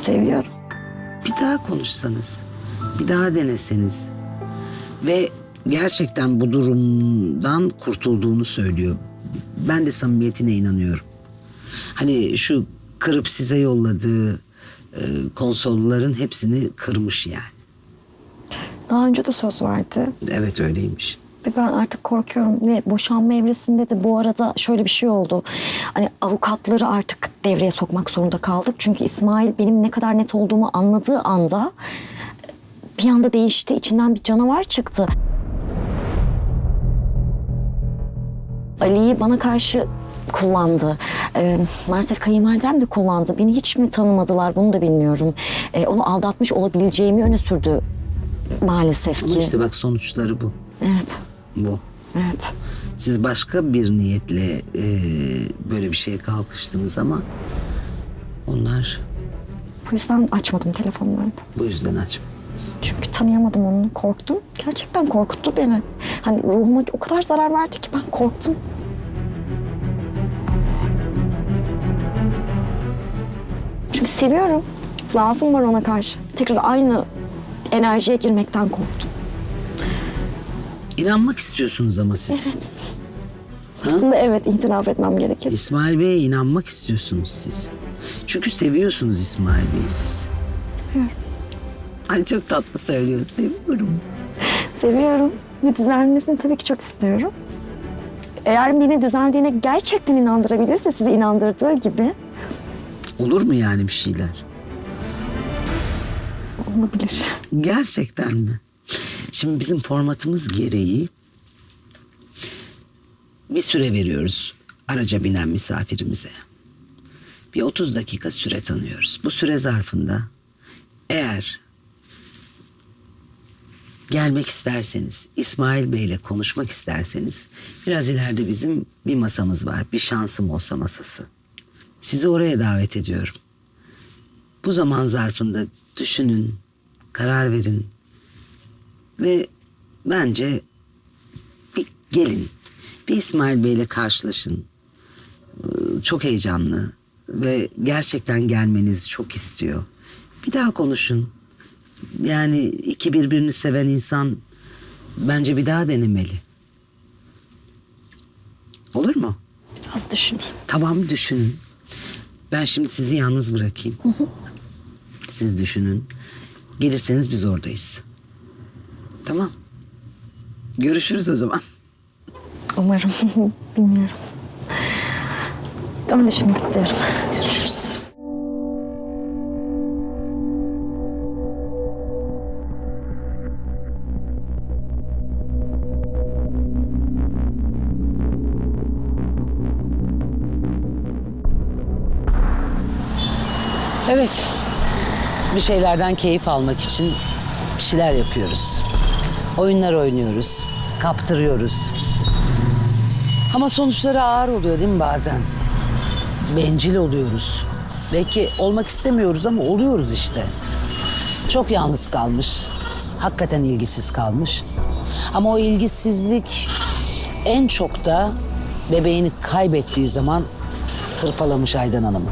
Seviyorum. Bir daha konuşsanız, bir daha deneseniz ve gerçekten bu durumdan kurtulduğunu söylüyor. Ben de samimiyetine inanıyorum. Hani şu kırıp size yolladığı e, konsolların hepsini kırmış yani. Daha önce de söz verdi. Evet öyleymiş. Ve ben artık korkuyorum ve boşanma evresinde de bu arada şöyle bir şey oldu. Hani avukatları artık devreye sokmak zorunda kaldık. Çünkü İsmail benim ne kadar net olduğumu anladığı anda bir anda değişti. İçinden bir canavar çıktı. Ali'yi bana karşı kullandı. Ee, maalesef kayınvalidem de kullandı. Beni hiç mi tanımadılar bunu da bilmiyorum. Ee, onu aldatmış olabileceğimi öne sürdü maalesef Ama ki. işte bak sonuçları bu. Evet, Bu. evet. Siz başka bir niyetle e, böyle bir şeye kalkıştınız ama onlar Bu yüzden açmadım telefonlarını. bu yüzden açmadınız. Çünkü tanıyamadım onu, korktum. Gerçekten korkuttu beni. Hani ruhuma o kadar zarar verdi ki ben korktum. Çünkü seviyorum. Zaafım var ona karşı. Tekrar aynı enerjiye girmekten korktum. İnanmak istiyorsunuz ama siz. Aslında evet itiraf etmem gerekir. İsmail Bey'e inanmak istiyorsunuz siz. Çünkü seviyorsunuz İsmail Bey'i siz. Ay çok tatlı söylüyor. Seviyorum. Seviyorum ve düzelmesini tabii ki çok istiyorum. Eğer beni düzeldiğine gerçekten inandırabilirse sizi inandırdığı gibi Olur mu yani bir şeyler? olabilir. Gerçekten mi? Şimdi bizim formatımız gereği bir süre veriyoruz araca binen misafirimize. Bir 30 dakika süre tanıyoruz. Bu süre zarfında eğer gelmek isterseniz, İsmail Bey'le konuşmak isterseniz biraz ileride bizim bir masamız var. Bir şansım olsa masası. Sizi oraya davet ediyorum. Bu zaman zarfında düşünün, karar verin ve bence bir gelin, bir İsmail Bey'le karşılaşın. Ee, Çok heyecanlı ve gerçekten gelmenizi çok istiyor. Bir daha konuşun. Yani iki birbirini seven insan bence bir daha denemeli. Olur mu? Biraz düşüneyim. Tamam düşünün. Ben şimdi sizi yalnız bırakayım. Siz düşünün. Gelirseniz biz oradayız. Tamam. Görüşürüz o zaman. Umarım. Bilmiyorum. Ama düşünmek istiyorum. Görüşürüz. Evet. Bir şeylerden keyif almak için bir şeyler yapıyoruz. Oyunlar oynuyoruz. Kaptırıyoruz. Ama sonuçları ağır oluyor değil mi bazen? Bencil oluyoruz. Belki olmak istemiyoruz ama oluyoruz işte. Çok yalnız kalmış. Hakikaten ilgisiz kalmış. Ama o ilgisizlik en çok da bebeğini kaybettiği zaman hırpalamış Aydan Hanım'ı.